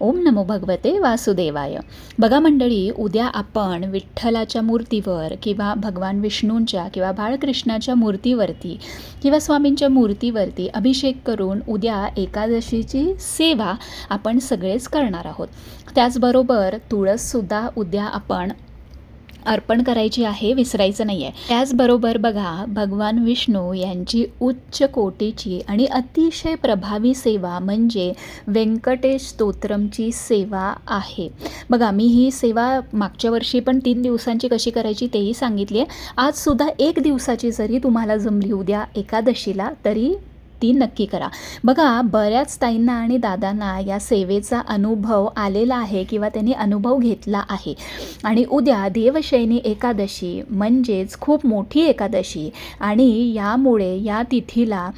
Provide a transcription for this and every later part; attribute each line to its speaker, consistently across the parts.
Speaker 1: ओम नमो भगवते वासुदेवाय. बघा मंडळी उद्या आपण विठ्ठलाच्या मूर्तीवर किंवा भगवान विष्णूंच्या किंवा बाळकृष्णाच्या मूर्तीवरती किंवा स्वामींच्या मूर्तीवरती अभिषेक करून उद्या एकादशीची सेवा आपण सगळेच करणार आहोत. त्याचबरोबर तुळससुद्धा उद्या आपण अर्पण करायची आहे विसरायचं नाही आहे त्याचबरोबर बघा भगवान विष्णू यांची उच्च कोटीची आणि अतिशय प्रभावी सेवा म्हणजे व्यंकटेश स्तोत्रमची सेवा आहे. बघा मी ही सेवा मागच्या वर्षी पण तीन दिवसांची कशी करायची तेही सांगितली आहे आजसुद्धा एक दिवसाची जरी तुम्हाला जमली उद्या एकादशीला तरी ती नक्की करा. बघा बऱ्याच ताईंना आणि दादांना या सेवेचा अनुभव आलेला आहे किंवा त्यांनी अनुभव घेतला आहे. आणि उद्या देवशैनी एकादशी म्हणजेच खूप मोठी एकादशी आणि यामुळे या तिथीला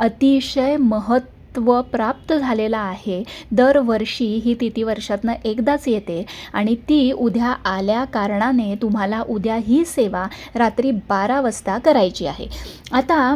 Speaker 1: अतिशय महत्त्व प्राप्त झालेलं आहे. दरवर्षी ही तिथी वर्षातनं एकदाच येते आणि ती उद्या आल्या कारणाने तुम्हाला उद्या ही सेवा रात्री बारा वाजता करायची आहे. आता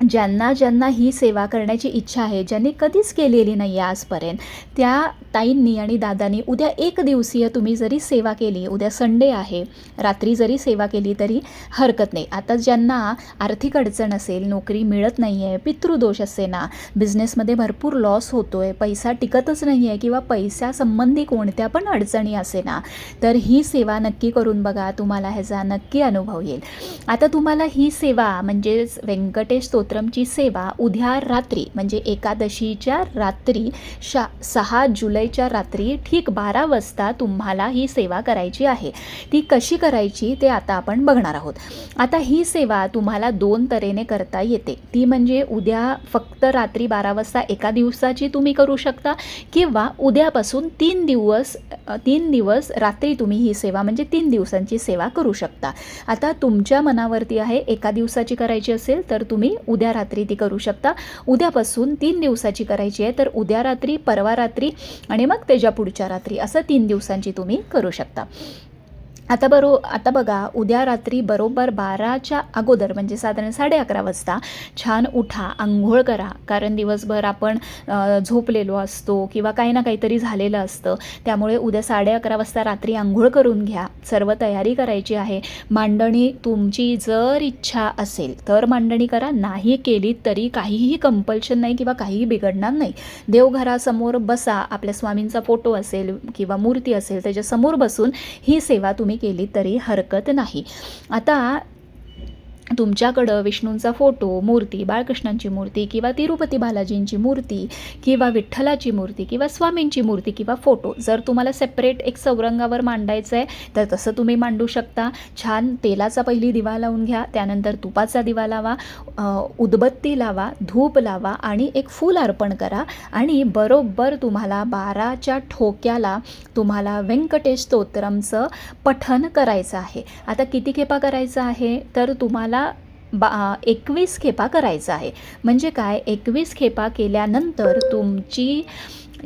Speaker 1: ज्यांना ज्यांना ही सेवा करण्याची इच्छा आहे ज्यांनी कधीच केलेली नाही आहे आजपर्यंत त्या ताईंनी आणि दादांनी उद्या एक दिवसीय तुम्ही जरी सेवा केली उद्या संडे आहे रात्री जरी सेवा केली तरी हरकत नाही. आता ज्यांना आर्थिक अडचण असेल नोकरी मिळत नाही आहे पितृदोष असे ना बिझनेसमध्ये भरपूर लॉस होतो आहे पैसा टिकतच नाही आहे किंवा पैशासंबंधी कोणत्या पण अडचणी असे ना तर ही सेवा नक्की करून बघा तुम्हाला ह्याचा नक्की अनुभव येईल. आता तुम्हाला ही सेवा म्हणजेच व्यंकटेश स्तोत्रमची सेवा उद्या रात्री म्हणजे एकादशीच्या रात्री शा सहा जुलैच्या रात्री ठीक बारा वाजता तुम्हाला ही सेवा करायची आहे. ती कशी करायची ते आता आपण बघणार आहोत. आता ही सेवा तुम्हाला दोन तऱ्हेने करता येते. ती म्हणजे उद्या फक्त रात्री बारा वाजता एका दिवसाची तुम्ही करू शकता किंवा उद्यापासून तीन दिवस तीन दिवस रात्री तुम्ही ही सेवा म्हणजे तीन दिवसांची सेवा करू शकता. आता तुमच्या मनावरती आहे एका दिवसाची करायची असेल तर तुम्ही उद्या उद्या रात्री ती करू शकता. उद्यापासून तीन दिवसाची करायची आहे तर उद्या रात्री परवा रात्री आणि मग त्याच्या पुढच्या रात्री असं तीन दिवसांची तुम्ही करू शकता. आता बरो आता बघा उद्या रात्री बरोबर बाराच्या अगोदर म्हणजे साधारण साडे अकरा वाजता छान उठा आंघोळ करा. कारण दिवसभर आपण झोपलेलो असतो किंवा काही ना काहीतरी झालेलं असतं. त्यामुळे उद्या साडे अकरा वाजता रात्री आंघोळ करून घ्या. सर्व तयारी करायची आहे. मांडणी तुमची जर इच्छा असेल तर मांडणी करा. नाही केली तरी काहीही कंपल्शन नाही किंवा काहीही बिघडणार नाही. देवघरासमोर बसा. आपल्या स्वामींचा फोटो असेल किंवा मूर्ती असेल त्याच्यासमोर बसून ही सेवा तुम्ही केली तरी हरकत नाही. आता तुमच्याकडं विष्णूंचा फोटो मूर्ती बाळकृष्णांची मूर्ती किंवा तिरुपती बालाजींची मूर्ती किंवा विठ्ठलाची मूर्ती किंवा स्वामींची मूर्ती किंवा फोटो. जर तुम्हाला सेपरेट एक चौरंगावर मांडायचं आहे तर तसं तुम्ही मांडू शकता. छान तेलाचा पहिली दिवा लावून घ्या त्यानंतर तुपाचा दिवा लावा उदबत्ती लावा धूप लावा आणि एक फूल अर्पण करा. आणि बरोबर तुम्हाला बाराच्या ठोक्याला तुम्हाला व्यंकटेश स्तोत्रमचं पठन करायचं आहे. आता किती खेपा करायचं आहे? तर तुम्हाला बा एकवीस खेपा करायचं आहे. म्हणजे काय? एकवीस खेपा केल्यानंतर तुमची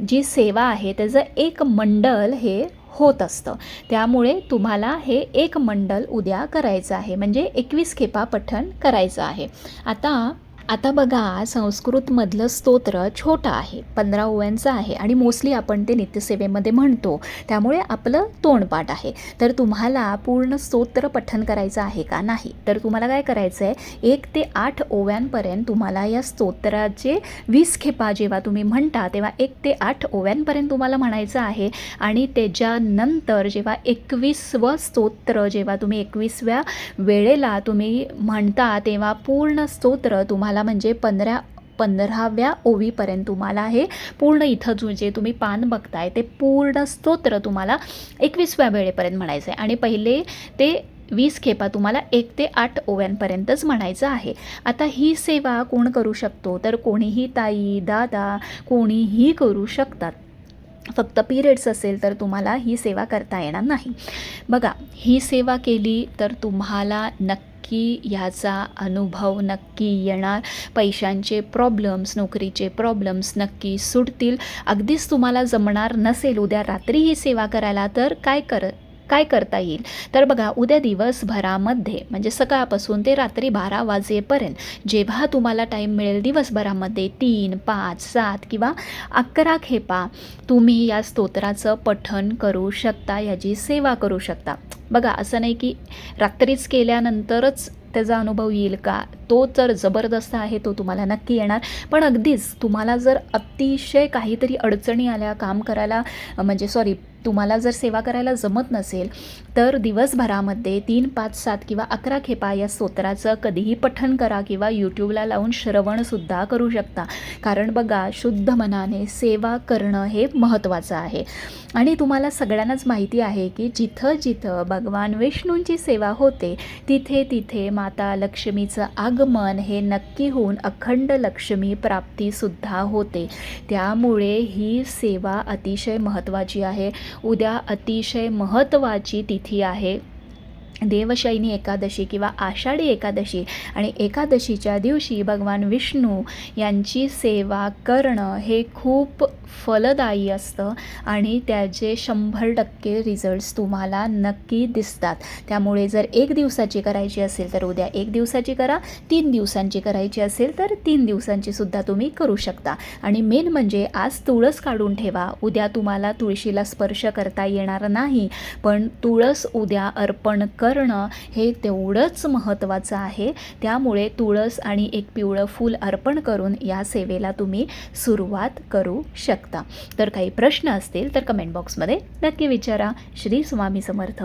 Speaker 1: जी सेवा आहे त्याचं एक मंडल हे होत असतं. त्यामुळे तुम्हाला हे एक मंडल उद्या करायचं आहे. म्हणजे एकवीस खेपा पठण करायचं आहे. आता आता बघा संस्कृतमधलं स्तोत्र छोटं आहे पंधरा ओव्यांचं आहे आणि मोस्टली आपण ते नित्यसेवेमध्ये म्हणतो. त्यामुळे आपलं तोंडपाठ आहे. तर तुम्हाला पूर्ण स्तोत्र पठन करायचं आहे का नाही? तर तुम्हाला काय करायचं आहे एक ते आठ ओव्यांपर्यंत तुम्हाला या स्तोत्राचे वीस खेपा जेव्हा तुम्ही म्हणता तेव्हा एक ते आठ ओव्यांपर्यंत तुम्हाला म्हणायचं आहे आणि त्याच्यानंतर जेव्हा एकवीसवं स्तोत्र जेव्हा तुम्ही एकवीसव्या वेळेला तुम्ही म्हणता तेव्हा पूर्ण स्तोत्र तुम्हाला म्हणजे पंधरा पंधराव्या ओवीपर्यंत तुम्हाला हे पूर्ण इथं जो जे तुम्ही पान बघताय ते पूर्ण स्तोत्र तुम्हाला एकवीसव्या वेळेपर्यंत म्हणायचं आहे आणि पहिले ते वीस खेपा तुम्हाला एक ते आठ ओव्यांपर्यंतच म्हणायचं आहे. आता ही सेवा कोण करू शकतो? तर कोणीही ताई दादा कोणीही करू शकतात. फक्त पिरियड्स असेल तर तुम्हाला ही सेवा करता येणार नाही. बघा ही सेवा केली तर तुम्हाला नक्की याचा ह्याचा अनुभव नक्की येणार. पैशांचे प्रॉब्लेम्स नोकरीचे प्रॉब्लेम्स नक्की सुटतील. अगदीच तुम्हाला जमणार नसेल उद्या रात्री ही सेवा करायला तर काय कर काय करता येईल? तर बघा उद्या दिवसभरामध्ये म्हणजे सकाळपासून ते रात्री बारा वाजेपर्यंत जेव्हा तुम्हाला टाईम मिळेल दिवसभरामध्ये तीन पाच सात किंवा अकरा खेपा तुम्ही या स्तोत्राचं पठन करू शकता याची सेवा करू शकता. बघा असं नाही की रात्रीच केल्यानंतरच त्याचा अनुभव येईल का? तो तर जबरदस्त आहे तो तुम्हाला नक्की येणार. पण अगदीच तुम्हाला जर अतिशय काहीतरी अडचणी आल्या काम करायला म्हणजे सॉरी तुम्हाला जर सेवा करायला जमत नसेल तर दिवसभरामध्ये तीन पाच सात किंवा अकरा खेपा या स्तोत्राचं कधीही पठण करा किंवा यूट्यूबला लावून श्रवणसुद्धा करू शकता. कारण बघा शुद्ध मनाने सेवा करणं हे महत्त्वाचं आहे. आणि तुम्हाला सगळ्यांनाच माहिती आहे की जिथं जिथं भगवान विष्णूंची सेवा होते तिथे तिथे माता लक्ष्मीचं आगमन हे नक्की होऊन अखंड लक्ष्मी प्राप्तीसुद्धा होते. त्यामुळे ही सेवा अतिशय महत्त्वाची आहे. उद्या अतिशय महत्त्वाची तिथी आहे. देवशयनी एकादशी किंवा आषाढी एकादशी आणि एकादशीच्या दिवशी भगवान विष्णू यांची सेवा करणं हे खूप फलदायी असतं आणि त्याचे शंभर टक्के रिझल्ट्स तुम्हाला नक्की दिसतात. त्यामुळे जर एक दिवसाची करायची असेल तर उद्या एक दिवसाची करा तीन दिवसांची करायची असेल तर तीन दिवसांची सुद्धा तुम्ही करू शकता. आणि मेन म्हणजे आज तुळस काढून ठेवा. उद्या तुम्हाला तुळशीला स्पर्श करता येणार नाही पण तुळस उद्या अर्पण करणं हे तेवढंच महत्त्वाचं आहे. त्यामुळे तुळस आणि एक पिवळं फूल अर्पण करून या सेवेला तुम्ही सुरुवात करू शकता. तर काही प्रश्न असतील तर कमेंट बॉक्समध्ये नक्की विचारा. श्री स्वामी समर्थ.